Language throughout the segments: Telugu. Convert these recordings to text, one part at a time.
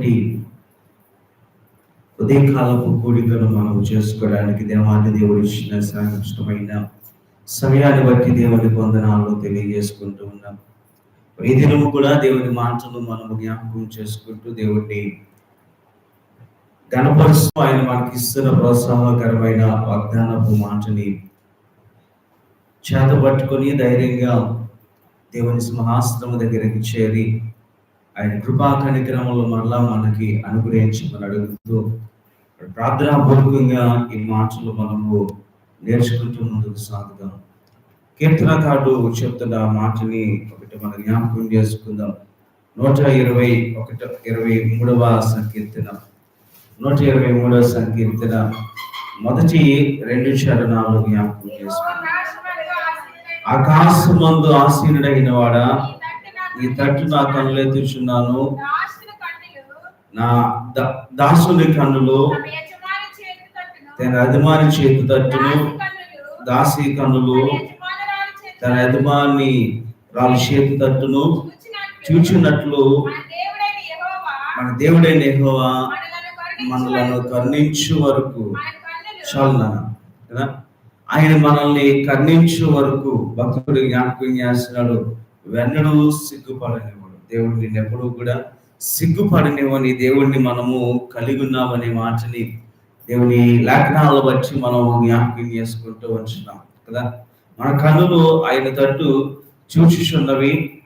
చక్కటి ఉదయకాలపు కూడికను మనం చేసుకోవడానికి దేవాన్ని దేవుడు ఇచ్చిన శ్రేష్టమైన సమయాన్ని బట్టి దేవుని వందనాలు తెలియజేసుకుంటూ ఉన్నాం. ఈ దినము కూడా దేవుని మాటలు మనము జ్ఞాపకం చేసుకుంటూ దేవుడిని గణపరుస్తూ ఆయన మనకి ఇస్తున్న ప్రోత్సాహకరమైన వాగ్దానపు మాటని చేత పట్టుకొని ధైర్యంగా దేవుని సింహాస్త్రము దగ్గరికి చేరి ఆయన కృపా కార్యక్రమంలో మరలా మనకి మన అడుగుతూ ప్రార్థనాపూర్వకంగా ఈ మాటలు మనము నేర్చుకుంటూ ముందుకు సాగుదాం కీర్తనకారుడు చెప్తున్న మాటని ఒకటి మనం జ్ఞాపకం చేసుకుందాం. నూట ఇరవై ఒకటి ఇరవై మూడవ సంకీర్తన. నూట ఇరవై మూడవ సంకీర్తన. మొదటి రెండు చరణాలు జ్ఞాపకం చేసుకుందాం. ఆకాశమందు ఆసీనుడైన వాడా ఈ తట్టు నా కన్నులు ఎత్తుచున్నాను నా దాసుని కన్నులు తన యజమాని చేతి తట్టును దాసి కన్నులు తన యజమాని రాళ్ళ చేతి తట్టును చూచినట్లు మన దేవుడైన యెహోవా మనలను కరుణించు వరకు చాలు కదా? ఆయన మనల్ని కరుణించు వరకు భక్తుడు జ్ఞాపకం చేస్తున్నాడు. వెన్నడూ సిగ్గుపడనివ్వడు. దేవుడు ఎప్పుడూ కూడా సిగ్గుపడనివ్వని దేవుడిని మనము కలిగి ఉన్నామనే మాటని దేవుని లేఖనాలను వచ్చి మనం జ్ఞాపకం చేసుకుంటూ ఉంటున్నాం కదా? మన కన్నులు ఆయన తట్టు చూచుచున్నవి.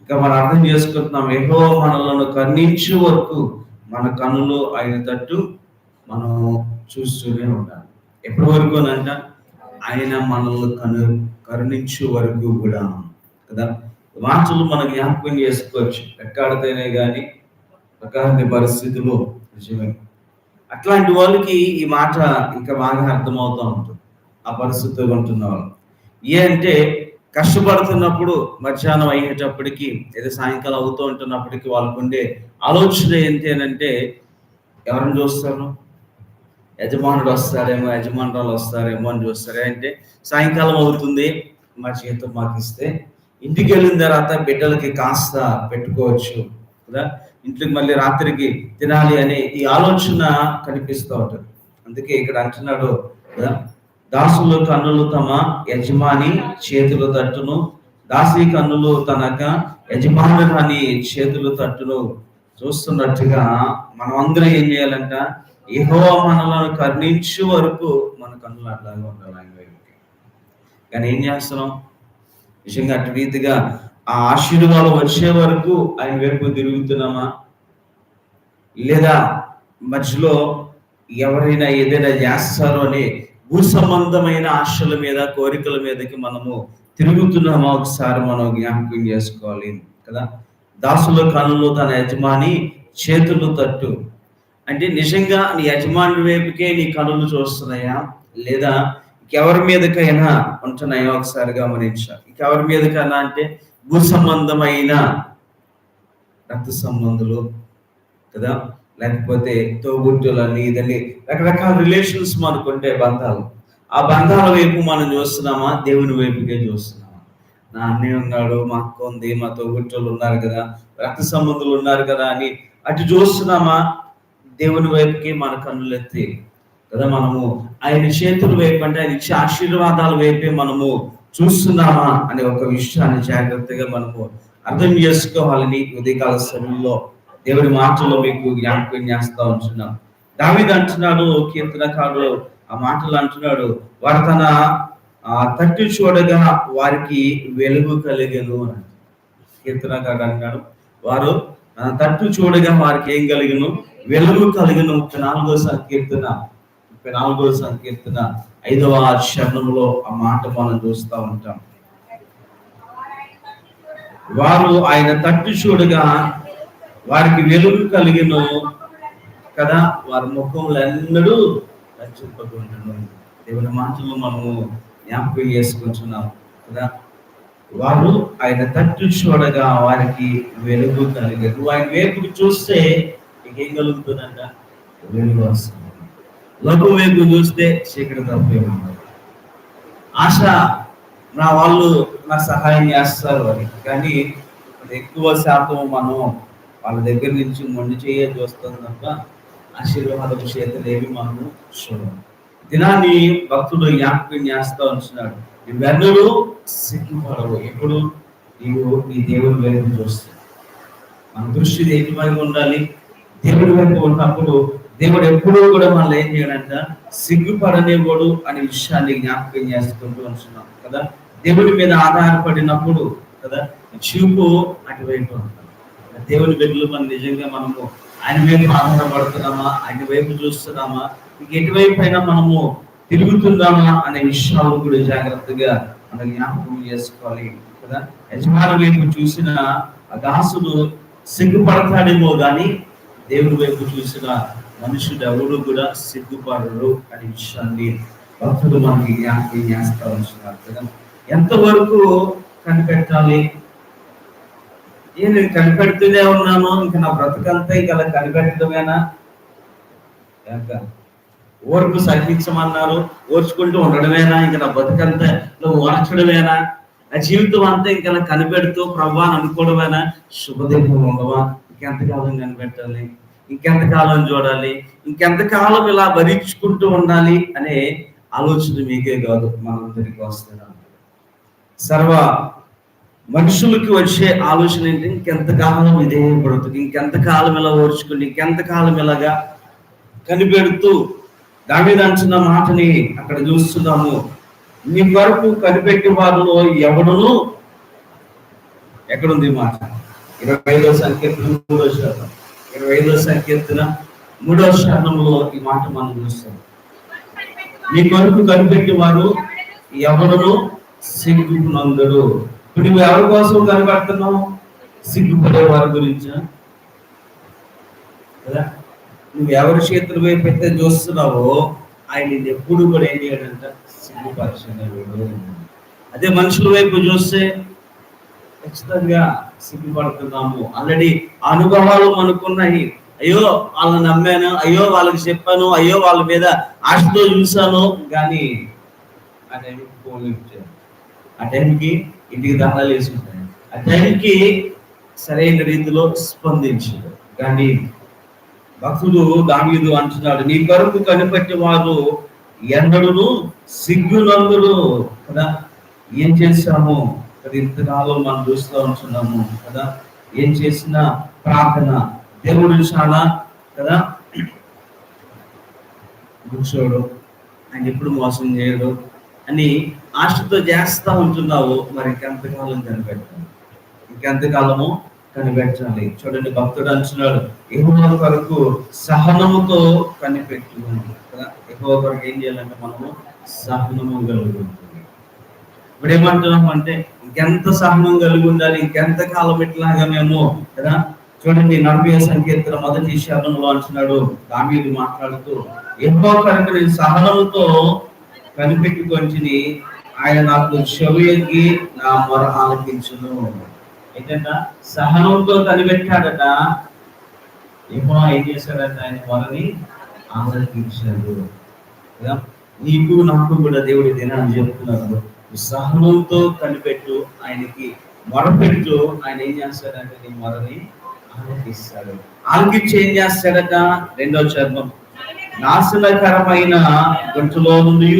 ఇంకా మనం అర్థం చేసుకుంటున్నాం ఏహో మనలను కన్నించే వరకు మన కన్నులు ఆయన తట్టు మనం చూస్తూనే ఉండాలి. ఎప్పటి వరకు అంట ఆయన మనల్ని కను కరుణించే వరకు కూడా కదా? మాటలు మనం జ్ఞాపకం చేసుకోవచ్చు. ఎక్కడితేనే కానీ ప్రకారం పరిస్థితులు నిజమే. అట్లాంటి వాళ్ళకి ఈ మాట ఇంకా బాగా అర్థమవుతూ ఉంటుంది. ఆ పరిస్థితిలో ఉంటున్న వాళ్ళు. ఏ అంటే కష్టపడుతున్నప్పుడు మధ్యాహ్నం అయ్యేటప్పటికి ఏదో సాయంకాలం అవుతూ ఉంటున్నప్పటికీ వాళ్ళకు ఉండే ఆలోచన ఏంటి అని అంటే ఎవరిని చూస్తారు? యజమానుడు వస్తారేమో యజమానురాలు వస్తారేమో అని చూస్తారే. అంటే సాయంకాలం అవుతుంది మా చేతితో మాకు ఇస్తే ఇంటికి వెళ్ళిన తర్వాత బిడ్డలకి కాస్త పెట్టుకోవచ్చు కదా? ఇంట్లోకి మళ్ళీ రాత్రికి తినాలి అనే ఈ ఆలోచన కనిపిస్తూ ఉంటుంది. అందుకే ఇక్కడ అంటున్నాడు కదా దాసులు కన్నులు తమ యజమాని చేతులు తట్టును దాసి కన్నులు తనక యజమానురాని చేతులు తట్టును. చూస్తున్నట్టుగా మనం అందరం ఏం చేయాలంట? ఏహో మనలను కరుణించే వరకు మన కన్నులు అట్లాగే ఉండాలి. కానీ ఏం చేస్తున్నాం? నిజంగా అటు రీతిగా ఆ ఆశీర్వాదం వచ్చే వరకు ఆయన వైపు తిరుగుతున్నామా? లేదా మధ్యలో ఎవరైనా ఏదైనా చేస్తారో అని భూ సంబంధమైన ఆశల మీద కోరికల మీదకి మనము తిరుగుతున్నామా? ఒకసారి మనం జ్ఞాపకం చేసుకోవాలి కదా? దాసుల కనులు తన యజమాని చేతులు తట్టు. అంటే నిజంగా నీ యజమాని వైపుకే నీ కనులు చూస్తున్నాయా? లేదా ఎవరి మీదకైనా ఉంటున్నాయా ఒకసారి గమనించాలి. ఎవరి మీదకైనా అంటే భూ సంబంధమైన రక్త సంబంధులు కదా? లేకపోతే తోబుట్టులని ఇదని రకరకాల రిలేషన్స్ మనకుంటే బంధాలు. ఆ బంధాల వైపు మనం చూస్తున్నామా? దేవుని వైపుకే చూస్తున్నామా? నా అన్నయ్య ఉన్నాడు మా అక్క ఉంది మా తోబుట్టులు ఉన్నారు కదా రక్త సంబంధులు ఉన్నారు కదా అని అటు చూస్తున్నామా? దేవుని వైపుకి మన కన్నులెత్తి కదా మనము? ఆయన చేతులు వైపు అంటే ఆయన ఇచ్చే ఆశీర్వాదాల వైపే మనము చూస్తున్నామా అనే ఒక విషయాన్ని జాగ్రత్తగా మనము అర్థం చేసుకోవాలని ఉదయకాల సమయంలో దేవుడి మాటల్లో మీకు జ్ఞాపకం చేస్తా ఉంటున్నాం. దావిద అంటున్నాడు కీర్తనకారుడు ఆ మాటలు అంటున్నాడు వారు తన ఆ తట్టు చూడగా వారికి వెలుగు కలిగను అని. కీర్తనకారుడు అంటున్నాడు వారు తట్టు చూడగా వారికి ఏం కలిగను? వెలుగు కలిగిన ముప్పై నాలుగో సంకీర్తన ముప్పై నాలుగో సంకీర్తన ఐదవ చరణంలో ఆ మాట మనం చూస్తూ ఉంటాం. వారు ఆయన తట్టు చూడగా వారికి వెలుగు కలిగిన కదా వారి ముఖములు ఎన్నడూ రక్షింపకుండాను దేవుని మాటలు మనము జ్ఞాపకం చేసుకుంటున్నాం కదా. వారు ఆయన తట్టు చూడగా వారికి వెలుగు కలిగదు. ఆయన వైపుకి చూస్తే నీకేం కలుగుతుందంట? వెలుగు వస్తుంది. లఘు వైపు చూస్తే చీకటి తప్పే ఉండదు. ఆశ నా వాళ్ళు నా సహాయం చేస్తారు అని. కానీ ఎక్కువ శాతం మనం వాళ్ళ దగ్గర నుంచి మొండి చేయ చూస్తాం తప్ప ఆశీర్వాద చేతులు ఏవి మనము చూడము. దినాన్ని భక్తుడు జ్ఞాపకం చేస్తా ఉంటున్నాడు ఇవెన్నరూ సిగ్గుపడవు. ఎప్పుడు నీవు నీ దేవుని వైపు చూస్తావు. మన దృష్టి దేని వైపు ఉండాలి? దేవుడి వైపు ఉన్నప్పుడు దేవుడు ఎప్పుడూ కూడా మనల్ని ఏం చేయడంట? సిగ్గుపడనివ్వడు అనే విషయాన్ని జ్ఞాపకం చేసుకుంటూ ఉంటున్నాం కదా? దేవుడి మీద ఆధారపడినప్పుడు కదా? చూపు అటువైపు దేవుని బిడ్డలు మనం నిజంగా మనము ఆయన వైపు ఆధారపడుతున్నామా? ఆయన వైపు చూస్తున్నామా? ఇంక ఎటువైపు అయినా మనము తిరుగుతున్నామా అనే విషయాలు కూడా జాగ్రత్తగా మనం జ్ఞాపకం చేసుకోవాలి కదా? యజమాని వైపు చూసిన ఆ దాసుడు సిగ్గుపడతాడేమో కానీ దేవుడి వైపు చూసిన మనుషుడు ఎవరు కూడా సిగ్గుపడరు అనే విషయాన్ని భక్తులు మనకి జ్ఞాపకం చేస్తా ఉంటున్నారు కదా? ఎంతవరకు కనిపెట్టాలి? ఏ నేను కనిపెడుతూనే ఉన్నాను ఇంకా నా బ్రతకంతా ఇంకా అలా కనిపెట్టడమేనా? ఓర్పు సహించమన్నారు ఓర్చుకుంటూ ఉండడమేనా? ఇంకా నా బతుకంతా నువ్వు ఓర్చడమేనా? ఆ జీవితం అంతా ఇంకా కనిపెడుతూ ప్రభా అనుకోవడమేనా? శుభదీపం ఉండవా? ఇంకెంతకాలం కనిపెట్టాలి? ఇంకెంతకాలం చూడాలి ఇంకెంతకాలం ఇలా భరించుకుంటూ ఉండాలి అనే ఆలోచన మీకే కాదు మనందరికి వస్తారా సర్వ మనుషులకి వచ్చే ఆలోచన ఏంటి? ఇంకెంతకాలం ఇదే బ్రతుకు ఇంకెంతకాలం ఇలా ఓర్చుకుని ఇంకెంతకాలం ఇలాగా కనిపెడుతూ దాని మాటని అక్కడ చూస్తున్నాము. నీ వరకు కనిపెట్టి వారిలో ఎవడును ఎక్కడుంది మాట? ఇరవై ఐదో సంకీర్తన మూడో శాతం ఇరవై ఐదో సంకీర్తన మూడో స్థానంలో ఈ మాట మనం చూస్తాం. నీ కొరకు కనిపెట్టి వారు ఎవరు సిగ్గునందుడు ఇప్పుడు నువ్వు ఎవరి కోసం కనిపెడుతున్నావు సిగ్గుపడే వారి గురించా? కదా? నువ్వు ఎవరి చేతుల వైపు అయితే చూస్తున్నావో ఆయన ఎప్పుడు కూడా ఏం చేయడంట? సిగ్గుపరచలేడు అదే మనుషుల వైపు చూస్తే ఖచ్చితంగా సిగ్గుపడుతున్నాము. ఆల్రెడీ అనుభవాలు మనకున్నాయి. అయ్యో వాళ్ళని నమ్మాను అయ్యో వాళ్ళకి చెప్పాను అయ్యో వాళ్ళ మీద ఆశతో చూశాను. కానీ ఆ టైంకి ఫోన్ ఇచ్చాను ఆ టైంకి ఇంటికి దానాలు వేసుకుంటాను. ఆ టైంకి సరైన రీతిలో స్పందించాడు కానీ భక్తుడు దావీదు అంటున్నాడు నీ కొరకు కనిపెట్టి వారు ఎన్నడూ సిగ్గునందుడు కదా ఏం చేశాము? మరి ఇంతకాలం మనం చూస్తూ ఉంటున్నాము కదా? ఏం చేసినా ప్రార్థన. దేవుడు చాలా కదా? కూర్చోడు. ఆయన ఎప్పుడు మోసం చేయడు అని ఆశతో చేస్తా ఉంటున్నావు మరి ఇంకెంతకాలం కనిపెట్టాలి ఇంకెంతకాలము కనిపెట్టాలి చూడండి భక్తుడు అంటున్నాడు ఎహోవ కొరకు సహనముతో కనిపెట్టుకోండి కదా? ఎహోవ కొరకు ఏం చేయాలంటే మనము సహనము కలిగి ఉంటుంది ఇప్పుడు ఏమంటున్నాం అంటే ఇంకెంత సహనం కలిగి ఉండాలి ఇంకెంత కాలం ఇట్లాగా మేము కదా? చూడండి నలభై సంకీర్తన మొదటి శరణంలో అంటున్నాడు దామీలు మాట్లాడుతూ ఎంతో కనుక నేను సహనంతో కనిపెట్టుకొని ఆయన నాకు చెవి నా మొర ఆలకించును. ఏంటంట? సహనంతో కనిపెట్టాడట. ఏమో ఏం చేశాడట? ఆయన మొరని ఆలకించాడు. నీకు నాకు కూడా దేవుడి దినాన్ని చెప్తున్నారు సహనంతో కనిపెట్టు ఆయనకి మొరపెట్టు ఆయన ఏం చేస్తాడంటే నీ మొరని ఆలకిస్తాడు ఆలకించి ఏం చేస్తాడట? రెండో చర్మం. నాశనకరమైన గుంటలో నుండి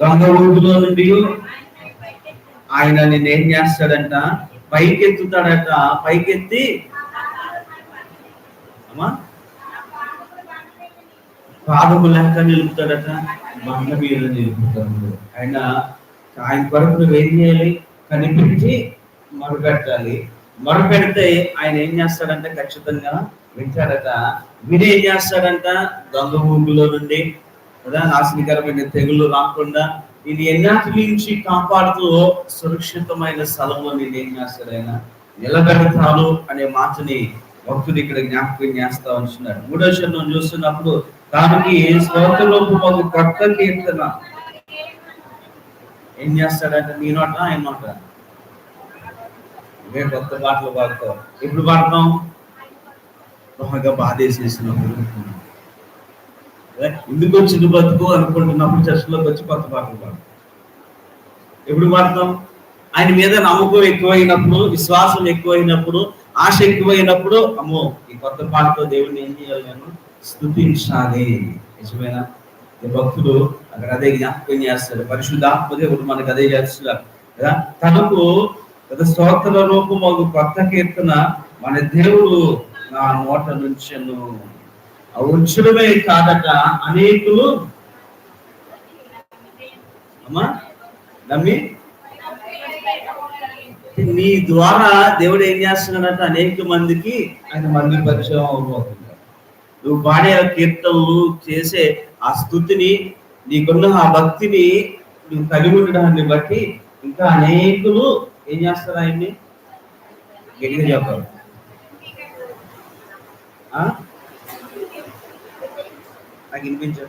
దొంగ ఊపిలో నుండి ఆయన నేను ఏం చేస్తాడంట? పైకెత్తుతాడట. పైకెత్తి అమ్మా పాదము లెక్క నిలుపుతాడట బండ మీద నిలుపుతాడు. ఆయన ఆయన కొరకు నువ్వు ఏం చేయాలి? కనిపించి మొరపెట్టాలి. మొరపెడితే ఆయన ఏం చేస్తాడంటే ఖచ్చితంగా వింటాడట. వీడు ఏం చేస్తాడంట? దొంగ ఊపిలో నుండి కదా నాశనకరమైన తెగులు రాకుండా నేను ఎన్నాటి నుంచి కాపాడుతూ సురక్షితమైన స్థలంలో నేను ఏం చేస్తాడు ఆయన? నిలబెడతాను అనే మాటని భక్తుడు ఇక్కడ జ్ఞాపకం చేస్తా ఉంటున్నాడు. మూడో శరణం చూస్తున్నప్పుడు దానికి శ్లోకలోపు ఒక కొత్త కీర్తన. ఏం చేస్తాడంటే నీ నోట ఆయన నోట. ఇవే కొత్త పాటలు పాడతావు ఎప్పుడు పాడతాం బాగా బాధేసేసినప్పుడు ఎందుకు వచ్చింది బతుకు అనుకుంటున్నప్పుడు చర్చలోకి వచ్చి కొత్త పాటలు పాడతాం ఎప్పుడు పాడతాం ఆయన మీద నమ్మకం ఎక్కువైనప్పుడు విశ్వాసం ఎక్కువైనప్పుడు ఆశ ఎక్కువైనప్పుడు అమ్మో ఈ కొత్త పాటతో దేవుడిని ఏం చేయాలి నేను? స్థుతించాలి. నిజమేనా? ఈ భక్తుడు అక్కడ అదే జ్ఞాపకం చేస్తాడు. పరిశుద్ధాత్మదే ఒకటి మనకు అదే చేస్తున్నారు కదా? తనకు కదా స్తోత్ర రూపం ఒక కొత్త కీర్తన మన దేవుడు నా నోట నుంచెను. ఉంచడమే కాదట అనేకులు అమ్మా నమ్మి? నీ ద్వారా దేవుడు ఏం చేస్తున్నాడంటే అనేక మందికి ఆయన మంది పరిచయం అవబోతున్నాడు నువ్వు పాడే ఆ కీర్తనలు చేసే ఆ స్థుతిని నీకున్న ఆ భక్తిని నువ్వు కలిగి ఉండడాన్ని బట్టి ఇంకా అనేకులు ఏం చేస్తారు ఆయన్ని? గట్టిగా చెప్పాలి. ఆ? నాకు వినిపించారు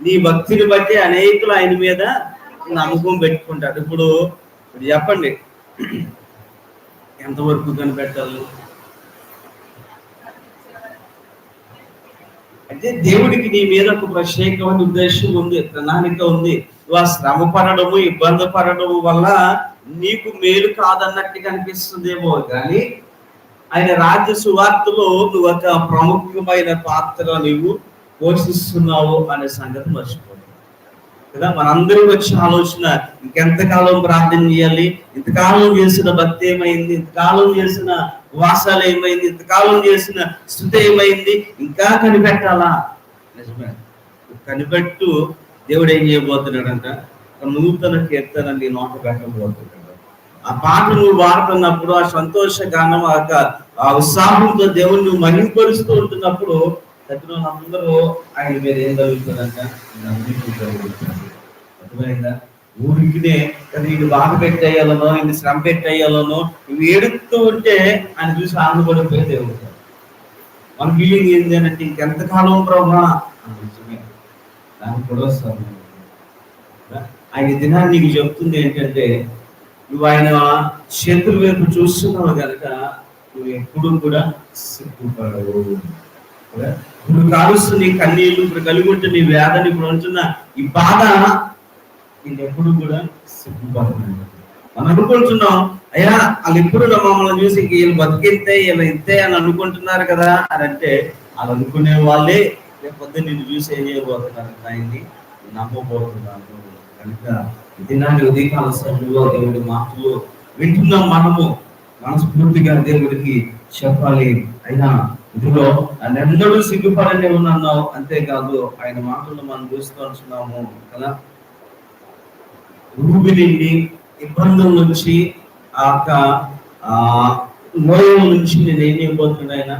నీ భక్తిని బట్టి అనేకులు ఆయన మీద నమ్మకం పెట్టుకుంటారు. ఇప్పుడు ఇప్పుడు చెప్పండి. ఎంతవరకు కనిపెట్టాలి? అంటే దేవుడికి నీ మీద ఒక ప్రత్యేకమైన ఉద్దేశం ఉంది ప్రణాళిక ఉంది. నువ్వు ఆ శ్రమ పడడము ఇబ్బంది పడడము వల్ల నీకు మేలు కాదన్నట్టు కనిపిస్తుందేమో కానీ ఆయన రాజ్య సువార్తలో నువ్వు ఒక ప్రముఖమైన పాత్ర నువ్వు పోషిస్తున్నావు అనే సంగతి మర్చిపోదు కదా మనందరూ వచ్చే ఆలోచన ఇంకెంతకాలం ప్రార్థన చేయాలి ఇంతకాలం చేసిన భక్తి ఏమైంది ఇంతకాలం చేసిన ఉపవాసాలు ఏమైంది? ఇంతకాలం చేసిన స్థుతి ఏమైంది? ఇంకా కనిపెట్టాలా? నిజమే. కనిపెట్టు దేవుడు ఏం చేయబోతున్నాడంట? ఒక నూతన కీర్తన నీ నోట పెట్టబోతున్నాడు. ఆ పాట నువ్వు వాడుతున్నప్పుడు ఆ సంతోష గానం ఆ ఆ ఉత్సాహంతో దేవుని నువ్వు మహింపరుస్తూ ఉంటున్నప్పుడు దగ్గర అందరూ ఆయన మీద ఏం జరుగుతుందంట? అర్థమైందా? ఊరికినే కదా ఇది బాధ పెట్టేయాలనో ఇది శ్రమ పెట్టేయాలనో ఇవి ఏడుస్తూ ఉంటే ఆయన చూసి ఆనందపడిపోయి దేవుడు మన ఫీలింగ్ ఏంటి అని అంటే ఇంకెంతకాలం ప్రభా నిజమే. దానికి కూడా వస్తాను ఆయన దినాన్ని నీకు చెప్తుంది ఏంటంటే నువ్వు ఆయన చేతుల వైపు చూస్తున్నావు కనుక నువ్వు ఎప్పుడు కూడా సిగ్గుపడవు కదా? ఇప్పుడు నీ కన్నీళ్ళు ఇప్పుడు కలిగి ఉంటే నీ వేదన ఇప్పుడు ఉంటున్న ఈ బాధ నేను ఎప్పుడు కూడా సిగ్గుపడలేదు మనం అనుకుంటున్నాం అయ్యా వాళ్ళు ఎప్పుడు మమ్మల్ని చూసి వీళ్ళు బతికితే వీళ్ళు ఇంతే అని అనుకుంటున్నారు కదా అని అంటే వాళ్ళు అనుకునే వాళ్ళే రేపొద్దు నేను చూసి ఏం చేయబోతున్నాను ఆయన్ని నమ్మబోతున్నాను కనుక ఇది నాటి ఉదయకాల సమయంలో దేవుడి మాటలు వింటున్నాం మనము. మనస్ఫూర్తిగా దేవుడికి చెప్పాలి. అయినా ఇదిగో నన్నెన్నడూ సిగ్గుపడనే ఉన్నావు అంతేకాదు ఆయన మాటలు మనం చూస్తూ ఉంటున్నాము కదా. ఊబి నిండి ఇబ్బందుల నుంచి ఆ యొక్క ఆ లోయల నుంచి నేను ఏం చేయబోతున్నాడు ఆయన?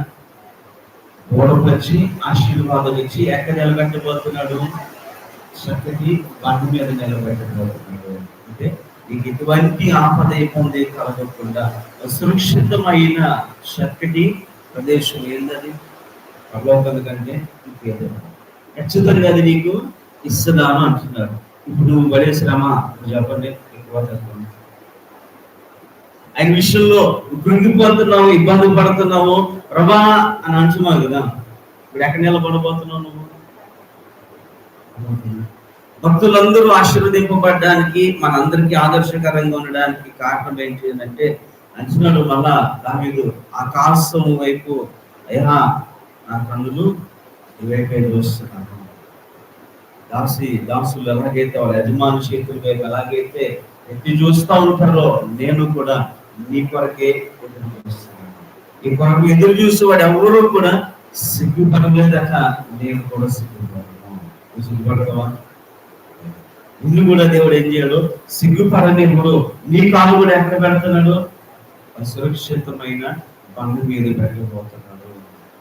ఓడపరిచి ఆశీర్వాదం ఇచ్చి ఎక్కడ నిలబెట్టబోతున్నాడు? చక్కటి బండి మీద నిలబెట్టబోతున్నాడు. అంటే నీకు ఎటువంటి ఆపద ఇబ్బంది కలగకుండా సురక్షితమైన చక్కటి ప్రదేశం ఏంటది ప్రభావం కంటే ఇంకేదో ఖచ్చితంగా అది నీకు ఇస్తున్నాను అంటున్నారు ఇప్పుడు నువ్వు పడే శ్రమ ఇప్పుడు చెప్పండి ఎక్కువ చెప్పండి. ఆయన విషయంలో కృంగిపోతున్నావు ఇబ్బంది పడుతున్నావు ప్రభా అని అంటున్నావు కదా. ఇప్పుడు ఎక్కడ నిలబడబోతున్నావు నువ్వు? భక్తులందరూ ఆశీర్వదింపబడడానికి మనందరికీ ఆదర్శకరంగా ఉండడానికి కారణం ఏంటి అంటే అంచనాలు మళ్ళా దావీదు ఆకాశం వైపు అయ్యా నా కన్నులు ఇవైపే వస్తున్నాను దాసి దాసులు ఎలాగైతే వాళ్ళ యజమాని చేతుల వైపు ఎలాగైతే ఎత్తి చూస్తూ ఉంటారో నేను కూడా నీ కొరకే ఎదురు చూస్తున్నాను ఈ కొరకు ఎదురు చూసి వాడు ఎవరు కూడా సిగ్గుపడలేదట నేను కూడా సిగ్గుపడను సిగ్గుపడతావా? నిన్ను కూడా దేవుడు ఏం చేయడు? సిగ్గుపడనివ్వడు నీ కాలు కూడా ఎక్కడ పెడుతున్నాడు? సురక్షితమైన బండి మీద పెట్టబోతున్నాడు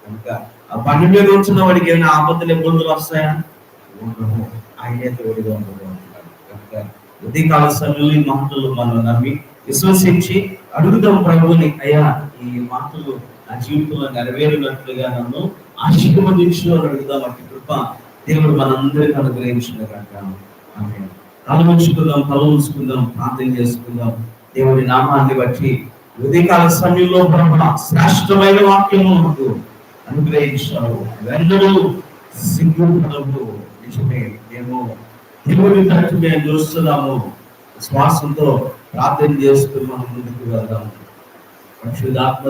కనుక ఆ బండి మీద ఉంచిన వాడికి ఏమైనా ఆపదలు ఇబ్బందులు వస్తాయా? ఉండము ఆయనే తోడుగా ఉండబోతున్నాడు కనుక ఉదయకాల సమయంలో ఈ మాటలు మనం నమ్మి విశ్వసించి అడుగుదాం ప్రభుని అయ్యా ఈ మాటలు నా జీవితంలో నెరవేరినట్లుగా నన్ను ఆశీర్వదించు అని అడుగుదాం అట్టి కృప దేవుడు మనందరికీ అనుగ్రహించిన కనుక. ఆమె తల ఉంచుకుందాం తల ఉంచుకుందాం ప్రార్థన చేసుకుందాం. దేవుడి నామాన్ని బట్టి ఉదయకాల సమయంలో బ్రహ్మ శ్రేష్టమైన వాక్యము మాకు అనుగ్రహించావు. వెంటనే నిజమే మేము దేవుడి తట్టు మేము చూస్తున్నాము విశ్వాసంతో ప్రార్థన చేస్తూ మనం ముందుకు వెళ్దాము పరిశుద్ధాత్మ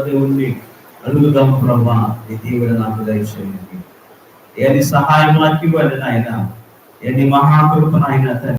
అడుగుదాం ప్రభా నీ దీవెన నాకు దయచేయండి. ఏది సహాయం నాకు ఇవ్వండి నాయన. ఎన్ని మహాకృప నాయన తండ్రి.